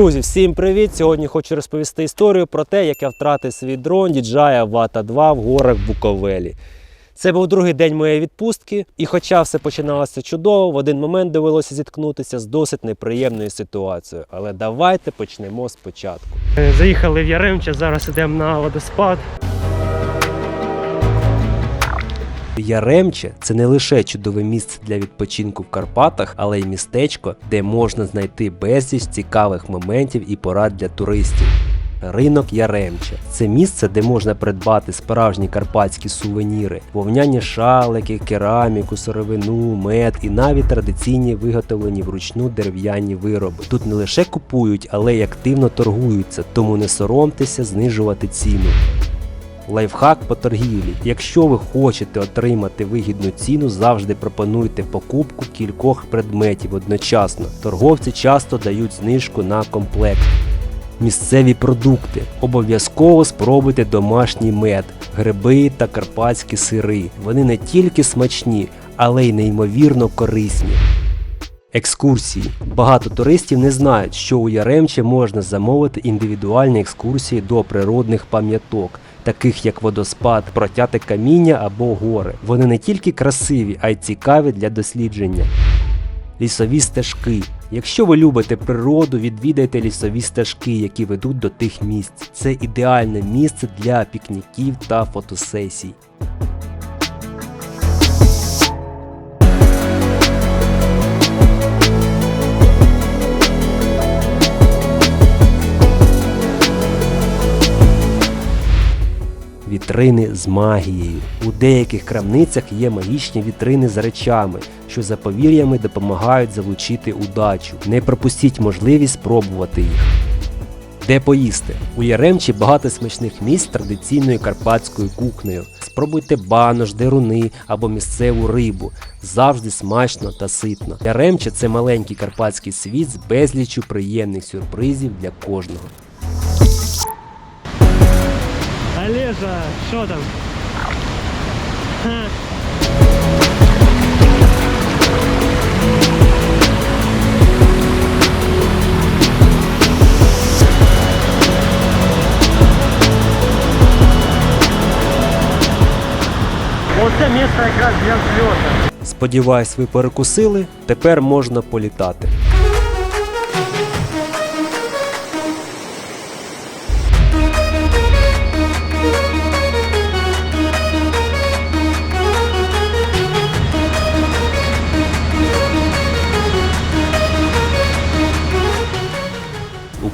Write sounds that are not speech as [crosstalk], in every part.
Друзі, всім привіт! Сьогодні хочу розповісти історію про те, як я втратив свій дрон DJI Avata 2 в горах Буковелі. Це був другий день моєї відпустки, і хоча все починалося чудово, в один момент довелося зіткнутися з досить неприємною ситуацією. Але давайте почнемо спочатку. Заїхали в Яремче, зараз йдемо на водоспад. Яремче це не лише чудове місце для відпочинку в Карпатах, але й містечко, де можна знайти безліч цікавих моментів і порад для туристів. Ринок Яремче це місце, де можна придбати справжні карпатські сувеніри, вовняні шалики, кераміку, сировину, мед і навіть традиційні виготовлені вручну дерев'яні вироби. Тут не лише купують, але й активно торгуються, тому не соромтеся знижувати ціну. Лайфхак по торгівлі. Якщо ви хочете отримати вигідну ціну, завжди пропонуйте покупку кількох предметів одночасно. Торговці часто дають знижку на комплект. Місцеві продукти. Обов'язково спробуйте домашній мед, гриби та карпатські сири. Вони не тільки смачні, але й неймовірно корисні. Екскурсії. Багато туристів не знають, що у Яремче можна замовити індивідуальні екскурсії до природних пам'яток, таких як водоспад, протяте каміння або гори. Вони не тільки красиві, а й цікаві для дослідження. Лісові стежки. Якщо ви любите природу, відвідайте лісові стежки, які ведуть до тих місць. Це ідеальне місце для пікніків та фотосесій. Вітрини з магією. У деяких крамницях є магічні вітрини з речами, що за повір'ями допомагають залучити удачу. Не пропустіть можливість спробувати їх. Де поїсти? У Яремчі багато смачних місць з традиційною карпатською кухнею. Спробуйте банош, деруни або місцеву рибу. Завжди смачно та ситно. Яремче це маленький карпатський світ з безліччю приємних сюрпризів для кожного. Олежа, що там? Ха. Оце місце якраз для зльоту. Сподіваюсь, ви перекусили. Тепер можна політати.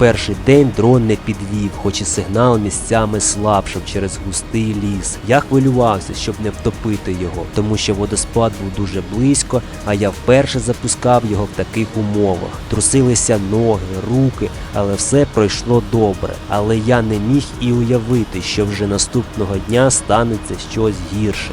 Перший день дрон не підвів, хоч і сигнал місцями слабшав через густий ліс. Я хвилювався, щоб не втопити його, тому що водоспад був дуже близько, а я вперше запускав його в таких умовах. Трусилися ноги, руки, але все пройшло добре. Але я не міг і уявити, що вже наступного дня станеться щось гірше.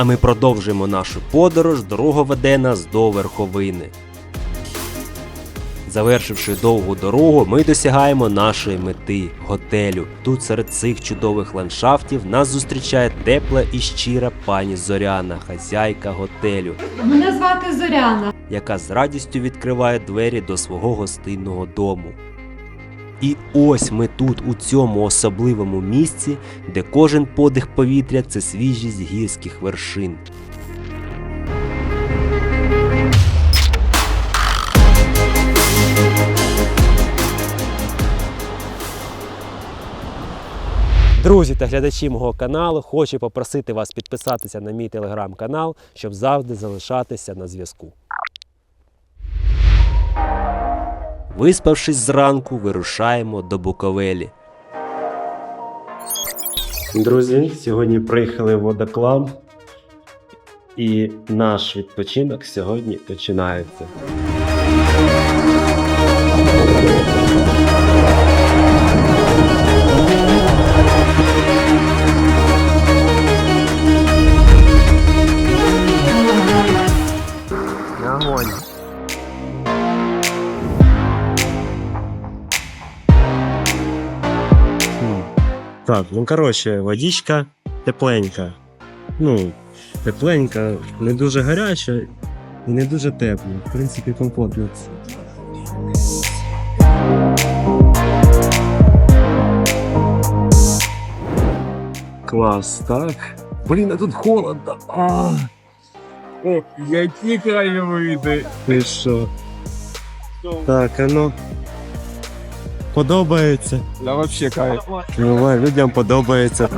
А ми продовжуємо нашу подорож. Дорога веде нас до верховини. Завершивши довгу дорогу, ми досягаємо нашої мети готелю. Тут серед цих чудових ландшафтів нас зустрічає тепла і щира пані Зоряна, хазяйка готелю, Мене звати Зоряна. яка з радістю відкриває двері до свого гостинного дому. І ось ми тут, у цьому особливому місці, де кожен подих повітря це свіжість гірських вершин. Друзі та глядачі мого каналу, хочу попросити вас підписатися на мій телеграм-канал, щоб завжди залишатися на зв'язку. Виспавшись зранку, вирушаємо до Буковелі. Друзі, сьогодні приїхали в водоклам, і наш відпочинок сьогодні починається. Коротше, водичка тепленька. Ну, тепленька, не дуже гаряча і не дуже тепла. В принципі, комфортно. Клас, так. Блін, а тут холодно. А, О, які краєвиди. ти що? Так, а ну. Подобається. Да вообще кайф. Людям подобається.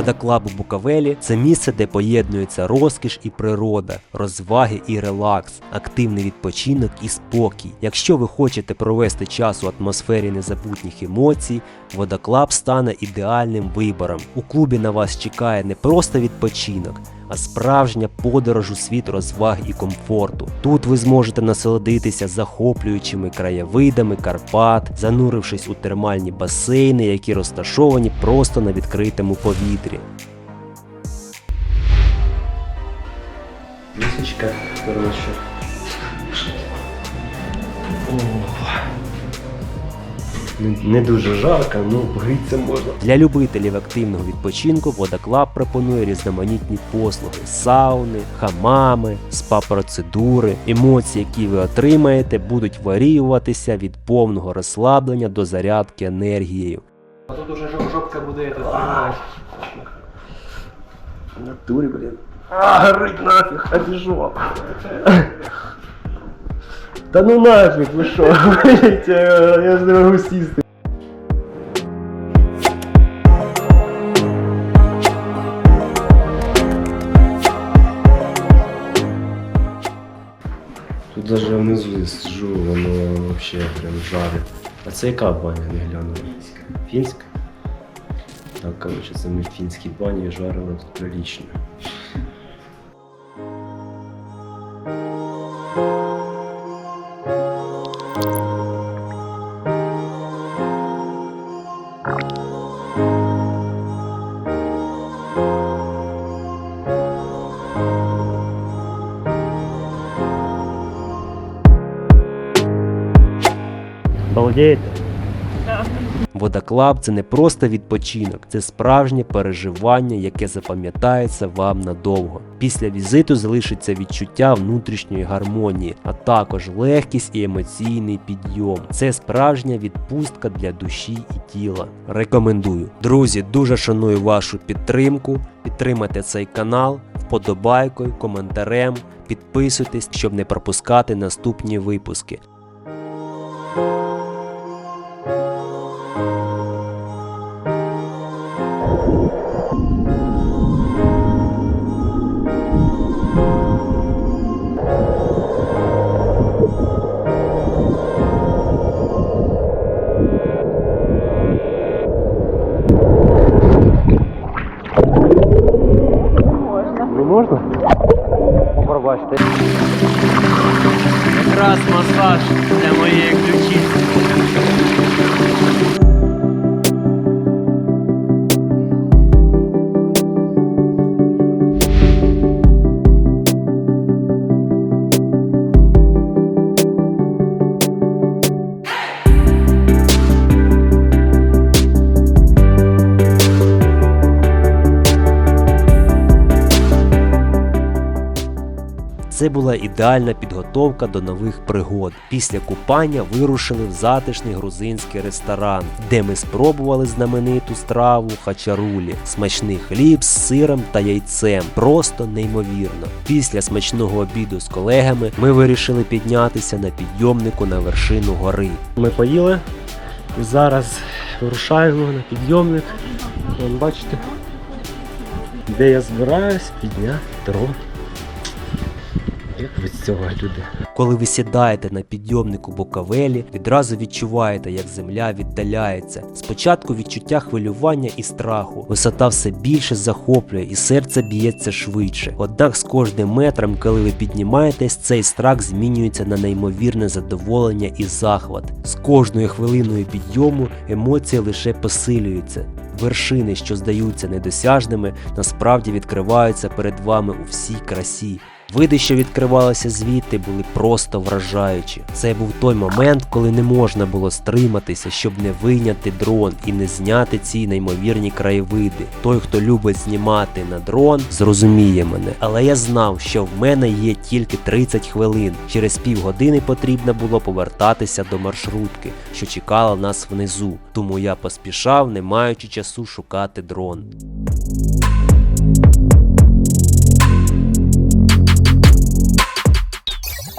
Водоклаб у Букавелі це місце, де поєднується розкіш і природа, розваги і релакс, активний відпочинок і спокій. Якщо ви хочете провести час у атмосфері незабутніх емоцій, водоклаб стане ідеальним вибором. У клубі на вас чекає не просто відпочинок, а справжня подорож у світ розваг і комфорту. Тут ви зможете насолодитися захоплюючими краєвидами Карпат, занурившись у термальні басейни, які розташовані просто на відкритому повітрі. Місочка, коротше. Не, не дуже жарко, ну гріться можна. Для любителів активного відпочинку водоклаб пропонує різноманітні послуги: сауни, хамами, спа-процедури. Емоції, які ви отримаєте, будуть варіюватися від повного розслаблення до зарядки енергією. А тут уже жопка буде тримати. В натурі, блін. А, горить нафіг, а біжу. Та ну нафіг, ви що? [laughs] Я ж не можу сісти. Тут даже внизу сижу, воно вообще прям жарить. А це яка баня, не глянула? Фінська. Фінська? Так, коротше, це ми в фінській бані жарили тут прилично. Балдієте? Водоклаб це не просто відпочинок, це справжнє переживання, яке запам'ятається вам надовго. Після візиту залишиться відчуття внутрішньої гармонії, а також легкість і емоційний підйом. Це справжня відпустка для душі і тіла. Рекомендую. Друзі, дуже шаную вашу підтримку. Підтримайте цей канал вподобайкою, коментарем, підписуйтесь, щоб не пропускати наступні випуски. Це була ідеальна підготовка до нових пригод. Після купання вирушили в затишний грузинський ресторан, де ми спробували знамениту страву хачарулі, смачний хліб з сиром та яйцем. Просто неймовірно. Після смачного обіду з колегами ми вирішили піднятися на підйомнику на вершину гори. Ми поїли і зараз вирушаємо на підйомник. Вон, бачите, де я збираюсь підняти дрон. Як з цього люди? Коли ви сідаєте на підйомнику Боковелі, відразу відчуваєте, як земля віддаляється. Спочатку відчуття хвилювання і страху. Висота все більше захоплює і серце б'ється швидше. Однак з кожним метром, коли ви піднімаєтесь, цей страх змінюється на неймовірне задоволення і захват. З кожною хвилиною підйому емоції лише посилюються. Вершини, що здаються недосяжними, насправді відкриваються перед вами у всій красі. Види, що відкривалися звідти, були просто вражаючі. Це був той момент, коли не можна було стриматися, щоб не вийняти дрон і не зняти ці неймовірні краєвиди. Той, хто любить знімати на дрон, зрозуміє мене. Але я знав, що в мене є тільки 30 хвилин. Через півгодини потрібно було повертатися до маршрутки, що чекала нас внизу. Тому я поспішав, не маючи часу шукати дрон.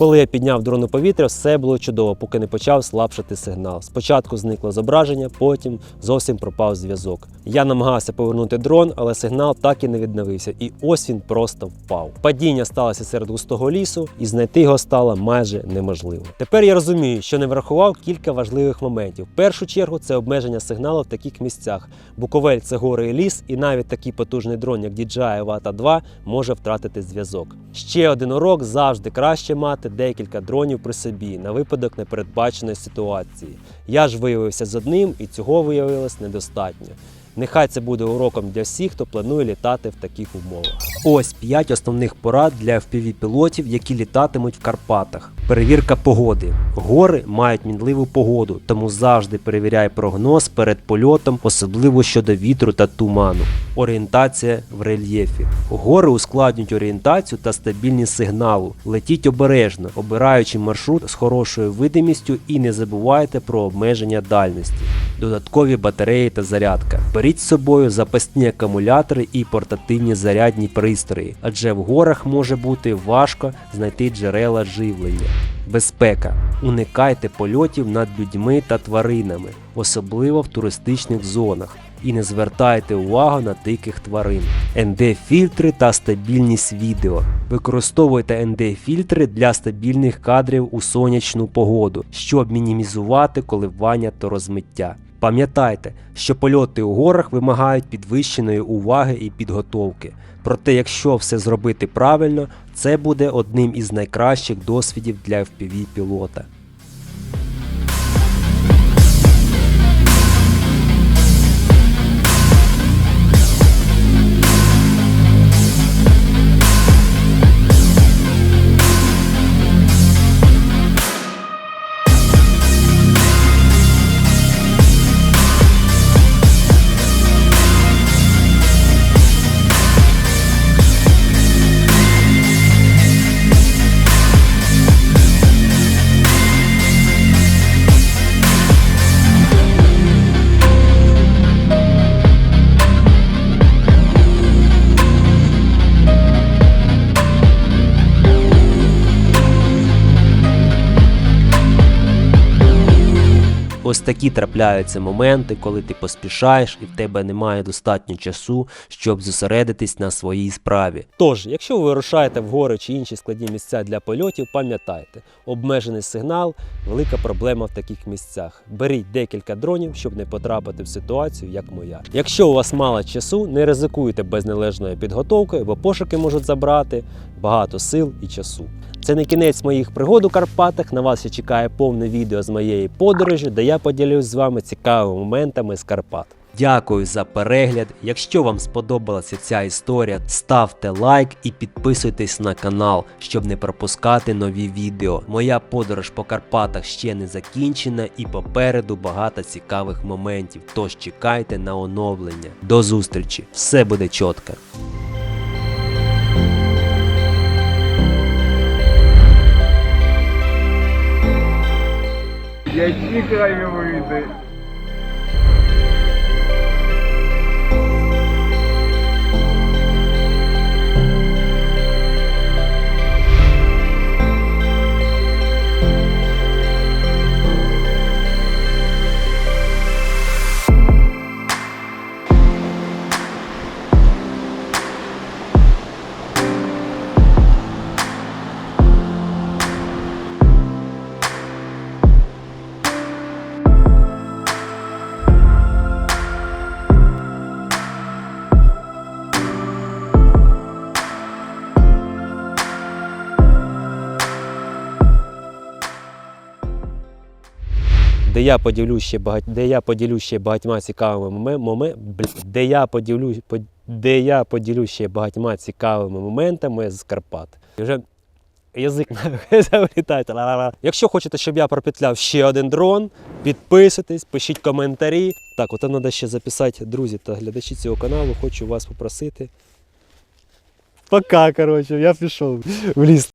Коли я підняв дрон у повітря, все було чудово, поки не почав слабшати сигнал. Спочатку зникло зображення, потім зовсім пропав зв'язок. Я намагався повернути дрон, але сигнал так і не відновився, і ось він просто впав. Падіння сталося серед густого лісу, і знайти його стало майже неможливо. Тепер я розумію, що не врахував кілька важливих моментів. В першу чергу це обмеження сигналу в таких місцях. Буковель це гори і ліс, і навіть такий потужний дрон, як DJI Avata 2, може втратити зв'язок. Ще один урок завжди краще мати декілька дронів при собі на випадок непередбаченої ситуації. Я ж виявився з одним, і цього виявилось недостатньо. Нехай це буде уроком для всіх, хто планує літати в таких умовах. Ось 5 основних порад для FPV-пілотів, які літатимуть в Карпатах. Перевірка погоди. Гори мають мінливу погоду, тому завжди перевіряй прогноз перед польотом, особливо щодо вітру та туману. Орієнтація в рельєфі. Гори ускладнюють орієнтацію та стабільність сигналу. Летіть обережно, обираючи маршрут з хорошою видимістю і не забувайте про обмеження дальності. Додаткові батареї та зарядка. Беріть з собою запасні акумулятори і портативні зарядні пристрої, адже в горах може бути важко знайти джерела живлення. Безпека. Уникайте польотів над людьми та тваринами, особливо в туристичних зонах. І не звертайте увагу на диких тварин. ND-фільтри та стабільність відео. Використовуйте ND-фільтри для стабільних кадрів у сонячну погоду, щоб мінімізувати коливання та розмиття. Пам'ятайте, що польоти у горах вимагають підвищеної уваги і підготовки. Проте, якщо все зробити правильно, це буде одним із найкращих досвідів для FPV пілота. Ось такі трапляються моменти, коли ти поспішаєш і в тебе немає достатньо часу, щоб зосередитись на своїй справі. Тож, якщо ви вирушаєте в гори чи інші складні місця для польотів, пам'ятайте, обмежений сигнал велика проблема в таких місцях. Беріть декілька дронів, щоб не потрапити в ситуацію, як моя. Якщо у вас мало часу, не ризикуйте без належної підготовки, бо пошуки можуть забрати багато сил і часу. Це не кінець моїх пригод у Карпатах. На вас ще чекає повне відео з моєї подорожі, де я поділюсь з вами цікавими моментами з Карпат. Дякую за перегляд. Якщо вам сподобалася ця історія, ставте лайк і підписуйтесь на канал, щоб не пропускати нові відео. Моя подорож по Карпатах ще не закінчена і попереду багато цікавих моментів. Тож чекайте на оновлення. До зустрічі! Все буде чітко. Які краєвиди. Де я поділюсь ще багать... де я поділюсь ще багатьма цікавими моме... моме... де я поділюсь по... де я поділюсь ще багатьма цікавими моментами з Карпат. І Вже язик [laughs] завлітає. Якщо хочете, щоб я пропетляв ще один дрон, підписуйтесь, пишіть коментарі. Так, от треба ще записати, друзі та глядачі цього каналу. Хочу вас попросити. Пока, коротше, я пішов в ліс.